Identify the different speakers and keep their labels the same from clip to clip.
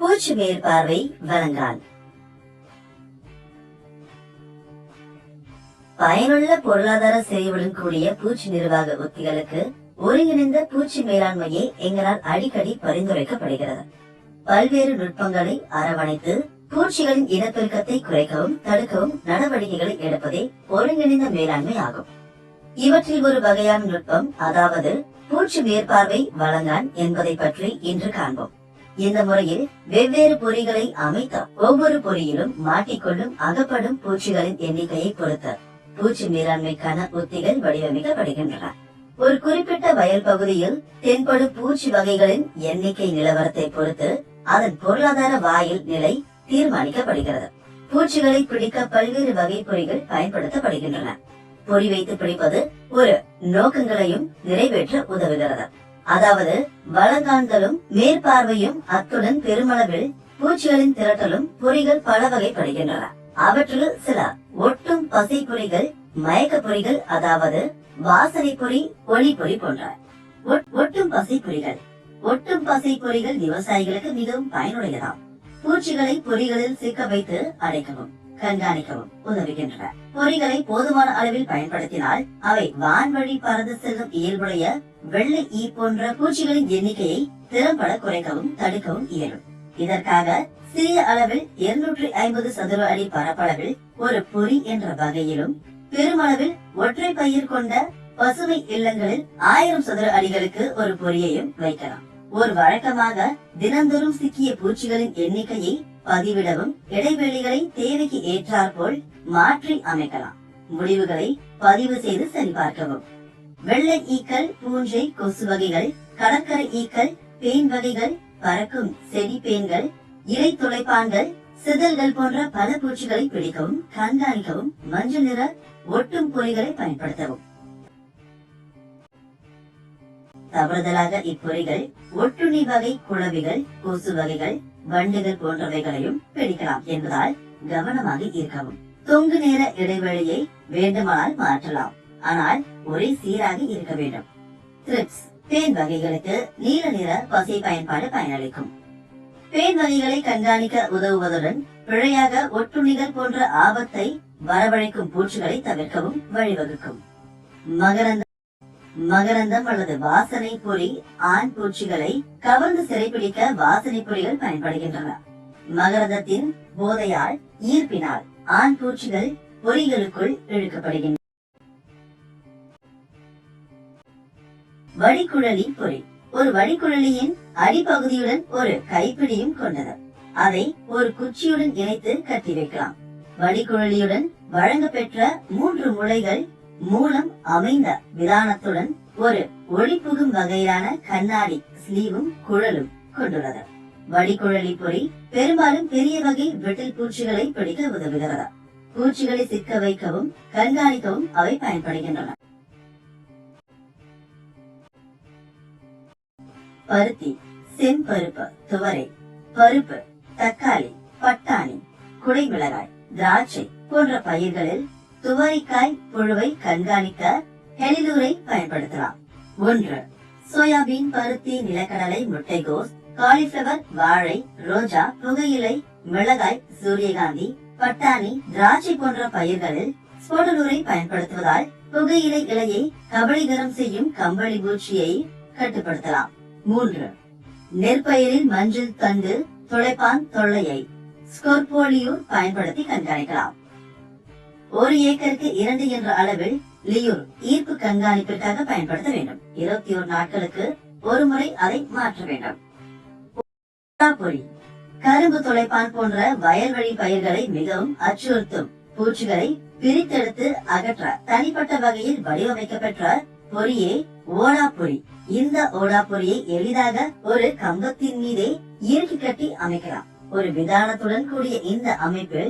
Speaker 1: பூச்சி மேற்பார்வை வழங்கான் பயனுள்ள பொருளாதார சேவையுடன் கூடிய பூச்சி நிர்வாக உத்திகளுக்கு ஒருங்கிணைந்த பூச்சி மேலாண்மையே எங்களால் அடிக்கடி பரிந்துரைக்கப்படுகிறது. பல்வேறு நுட்பங்களை அரவணைத்து பூச்சிகளின் இனப்பெருக்கத்தை குறைக்கவும் தடுக்கவும் நடவடிக்கைகளை எடுப்பதே ஒருங்கிணைந்த மேலாண்மை ஆகும். இவற்றில் ஒரு வகையான நுட்பம் அதாவது பூச்சி மேற்பார்வை வழங்கான் என்பதை பற்றி இன்று காண்போம். இந்த முறையில் வெவ்வேறு பொறிகளை அமைத்த ஒவ்வொரு பொறியிலும் மாட்டிக்கொள்ளும் அகப்படும் பூச்சிகளின் எண்ணிக்கையை பொறுத்து பூச்சி மேலாண்மைக்கான உத்திகள் வடிவமைக்கப்படுகின்றன. ஒரு குறிப்பிட்ட வயல் பகுதியில் தென்படும் பூச்சி வகைகளின் எண்ணிக்கை நிலவரத்தை பொறுத்து அதன் பொருளாதார வாயில் நிலை தீர்மானிக்கப்படுகிறது. பூச்சிகளை பிடிக்க பல்வேறு வகை பொறிகள் பயன்படுத்தப்படுகின்றன. பொறி வைத்து பிடிப்பது ஒரு நோக்கங்களையும் நிறைவேற்ற உதவுகிறது. அதாவது வளங்காண்தலும் மேற்பார்வையும் அத்துடன் பெருமளவில் பூச்சிகளின் திரட்டலும் பொறிகள் பல வகைப்படுகின்றன. அவற்றில் சில ஒட்டும் பசை பொறிகள் மயக்க பொறிகள் அதாவது வாசனை பொறி ஒளி பொறி போன்ற ஒட்- ஒட்டும் பசை பொறிகள் ஒட்டும் பசை பொறிகள் விவசாயிகளுக்கு மிகவும் பயனுடையதாம். பூச்சிகளை பொறிகளில் சிக்க வைத்து அடைக்கவும். கண்காணிக்கவும் உதவுகின்றன. பொறிகளை போதுமான அளவில் பயன்படுத்தினால் அவை வான்வழி பறந்து செல்லும் இயல்புடைய வெள்ளை ஈ போன்ற பூச்சிகளின் எண்ணிக்கையை திறம்பட குறைக்கவும் தடுக்கவும் இயலும். இதற்காக சிறிய அளவில் 250 ஐம்பது சதுர அடி பரப்பளவில் ஒரு பொறி என்ற வகையிலும் பெருமளவில் ஒற்றை பயிர் கொண்ட பசுமை இல்லங்களில் ஆயிரம் சதுர அடிகளுக்கு ஒரு பொறியையும் வைக்கலாம். ஒரு வழக்கமாக தினந்தோறும் சிக்கிய பூச்சிகளின் எண்ணிக்கையை பதிவிடவும் இடைவெளிகளை தேவைக்கு ஏற்றாற்போல் மாற்றி அமைக்கலாம். முடிவுகளை பதிவு செய்து சரிபார்க்கவும். வெள்ளை ஈக்கள் பூஞ்சை கொசு வகைகள் கடற்கரை ஈக்கள் பேன் வகைகள் பறக்கும் செடி பேன்கள் இலை துளைப்பான்கள் சிதல்கள் போன்ற பல பூச்சிகளை பிடிக்கவும் கண்காணிக்கவும் மஞ்சள் நிற ஒட்டும் பொறிகளை பயன்படுத்தவும். தவறுதலாக இப்பொறிகள் ஒட்டுண்ணி வகை குழவிகள் கொசு வகைகள் வண்டுகள் போன்றவைகளையும் பிடிக்கலாம் என்பதால் கவனமாக இருக்கவும். தொங்கு நேர இடைவெளியை வேண்டுமானால் மாற்றலாம். ஆனால் ஒரே சீராக இருக்க வேண்டும். த்ரிப்ஸ் பேன் வகைகளுக்கு நீல நிற பசை பயன்பாடு பயனளிக்கும். பேன் வகைகளை கண்காணிக்க உதவுவதுடன் பிழையாக ஒட்டுண்ணிகள் போன்ற ஆபத்தை வரவழைக்கும் பூச்சிகளை தவிர்க்கவும் வழிவகுக்கும். மகரந்த மகரந்தம் அல்லது வாசனை பொறி ஆண் பூச்சிகளை கவர்ந்து சிறைப்பிடிக்க வாசனை பொறிகள் பயன்படுகின்றன. மகரந்தத்தின் போதையால் ஈர்ப்பினால் ஆண் பூச்சிகள் பொறிகளுக்குள் இழுக்கப்படுகின்றன. வடிகுழலி பொறி. ஒரு வடிகுழலியின் அடிப்பகுதியுடன் ஒரு கைப்பிடியும் கொண்டது. அதை ஒரு குச்சியுடன் இணைத்து கட்டி வைக்கலாம். வடிகுழலியுடன் வழங்கப்பெற்ற மூன்று முளைகள் மூலம் அமைந்த விதானத்துடன் ஒரு ஒளிபுகும் வகையிலான கண்ணாடி ஸ்லீவும் குழலும் கொண்டுள்ளது. வடிகுழலி பொறி பெரும்பாலும் பெரிய வகை வெட்டில் பூச்சிகளை பிடிக்க உதவுகிறது. பூச்சிகளை சிக்க வைக்கவும் கண்காணிக்கவும் அவை பயன்படுகின்றன. பருத்தி செம்பருப்பு துவரை பருப்பு தக்காளி பட்டாணி குடைமிளகாய் திராட்சை போன்ற பயிர்களில் துவரிக்காய் புழுவை கண்காணிக்க ஹெலிலூரை பயன்படுத்தலாம். ஒன்று சோயாபீன் பருத்தி நிலக்கடலை முட்டைகோஸ் காலிஃபிளவர் வாழை ரோஜா புகையிலை மிளகாய் சூரியகாந்தி பட்டாணி திராட்சை போன்ற பயிர்களில் ஸ்போடலூரை பயன்படுத்துவதால் புகையிலை இலையை கபலீகரம் செய்யும் கம்பளி பூச்சியை கட்டுப்படுத்தலாம். மூன்று நெற்பயிரில் மஞ்சள் தண்டு துளைப்பான் தொல்லையை ஸ்கோர்போலியூர் பயன்படுத்தி கண்காணிக்கலாம். ஒரு ஏக்கருக்கு இரண்டு என்ற அளவில் லியூர் ஈர்ப்பு கண்காணிப்பிற்காக பயன்படுத்த வேண்டும். இருபத்தி ஒரு நாட்களுக்கு ஒரு முறை அதை மாற்ற வேண்டும். பொறி கரும்பு துளைப்பான் போன்ற வயல்வழி பயிர்களை மிகவும் அச்சுறுத்தும் பூச்சிகளை பிரித்தெடுத்து அகற்ற தனிப்பட்ட வகையில் வடிவமைக்கப்பெற்ற பொறியே ஓடா பொறி இந்த ஓடா பொறியை எளிதாக ஒரு கம்பத்தின் மீதே இறுக்கி கட்டி அமைக்கலாம். ஒரு விதானத்துடன் கூடிய இந்த அமைப்பு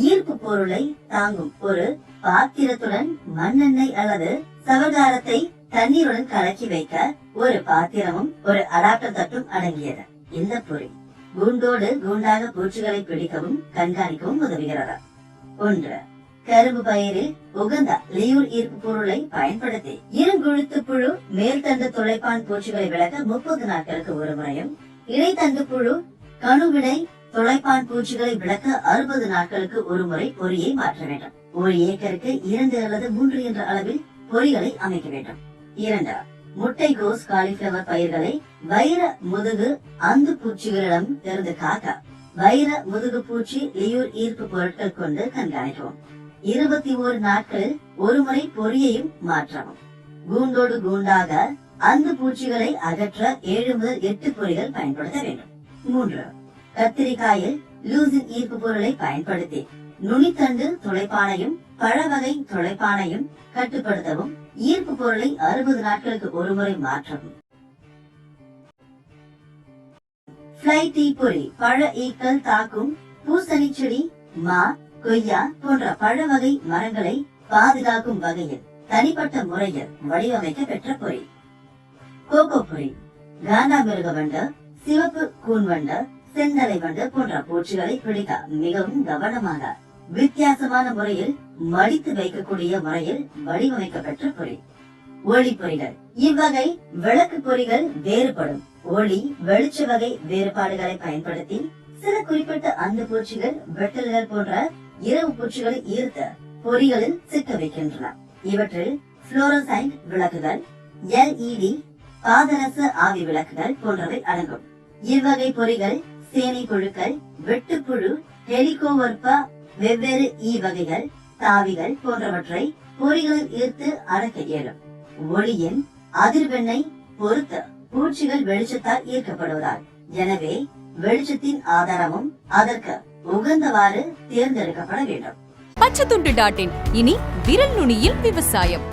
Speaker 1: ஈர்ப்பு பொருளை தாங்கும் ஒரு பாத்திரத்துடன் மண்ணெண்ணெய் அல்லது சவகாரத்தை தண்ணீருடன் கலக்கி வைக்க ஒரு பாத்திரமும் ஒரு அடாப்டர் தட்டும் அடங்கியது. இந்த பொறி குண்டோடு குண்டாக பூச்சிகளை பிடிக்கவும் கண்காணிக்கவும் உதவுகிறது? ஒன்று. கரும்பு பயிரில் உகந்த லியூர் ஈர்ப்பு பொருளை பயன்படுத்தி இருங்குழுத்து புழு மேல்தண்டு துளைப்பான் பூச்சிகளை விளக்க முப்பது நாட்களுக்கு ஒரு முறையும் இடைத்தண்டு புழு கணுவிடை துளைப்பான் பூச்சிகளை விளக்க அறுபது நாட்களுக்கு ஒரு முறை பொறியை மாற்ற வேண்டும். ஒரு ஏக்கருக்கு இரண்டு அல்லது மூன்று என்ற அளவில் பொறிகளை அமைக்க வேண்டும். இரண்டு முட்டைகோஸ் காலிஃபிளவர் பயிர்களை வைர முதுகு அந்து பூச்சிகளிடம் இருந்து காக்க வைர முதுகு பூச்சி லியூர் ஈர்ப்பு பொருட்கள் கொண்டு கண்காணிக்கவும். இருபத்தி ஓரு நாட்களில் ஒரு முறை பொரியையும் மாற்றவும். கூண்டோடு கூண்டாக அந்து பூச்சிகளை அகற்ற ஏழு முதல் எட்டு பொறிகள் பயன்படுத்த வேண்டும். மூன்று கத்திரிக்காயில் லூசின் ஈர்ப்பு பொருளை பயன்படுத்தி நுனித்தண்டு துளைப்பானையும் பழவகை துளைப்பானையும் கட்டுப்படுத்தவும் ஈர்ப்பு பொருளை அறுபது நாட்களுக்கு ஒருமுறை மாற்றவும். ஃபிளை தீப்பொறி பழ ஈக்கள் தாக்கும் பூசணி செடி மா கொய்யா போன்ற பழ வகை மரங்களை பாதுகாக்கும் வகையில் தனிப்பட்ட முறையில் வடிவமைக்க பெற்ற பொறி கோகோ பொறி காண்டாமிருக வண்டு சிவப்பு கூன் வண்டு செந்தலை வண்டு போன்ற பூச்சிகளை பிடிக்க மிகவும் கவனமாக வித்தியாசமான முறையில் மடித்து வைக்கக்கூடிய முறையில் வடிவமைக்கப்பட்ட பொறி. ஒளி பொறிகள். இவ்வகை விளக்கு பொறிகள் வேறுபடும். ஒளி வெளிச்ச வகை வேறுபாடுகளை பயன்படுத்தி சில குறிப்பிட்ட அந்த பூச்சிகள் வெட்டல்கள் போன்ற இரவு பூச்சிகளை ஈர்த்த பொறிகளில் சிக்க வைக்கின்றன. இவற்றில் புளோரோசைண்ட் விளக்குகள் எல்இடி பாதரச ஆவி விளக்குகள் போன்றவை அடங்கும். இவ்வகை பொறிகள் சேனை புழுக்கள் வெட்டுப்புழு ஹெலிகோவர்பா வெவ்வேறு ஈ வகைகள் தாவிகள் போன்றவற்றை பொறிகளில் ஈர்த்து அடக்க இயலும். ஒளியின் அதிர்வெண்ணை பொறுத்து பூச்சிகள் வெளிச்சத்தால் ஈர்க்கப்படுவதால். எனவே வெளிச்சத்தின் ஆதாரமும் அதற்கு உகந்தவாறு தேர்ந்தெடுக்கப்பட வேண்டும்.
Speaker 2: பச்சைத்துண்டு டாட் இன். இனி விரல் நுனியில் விவசாயம்.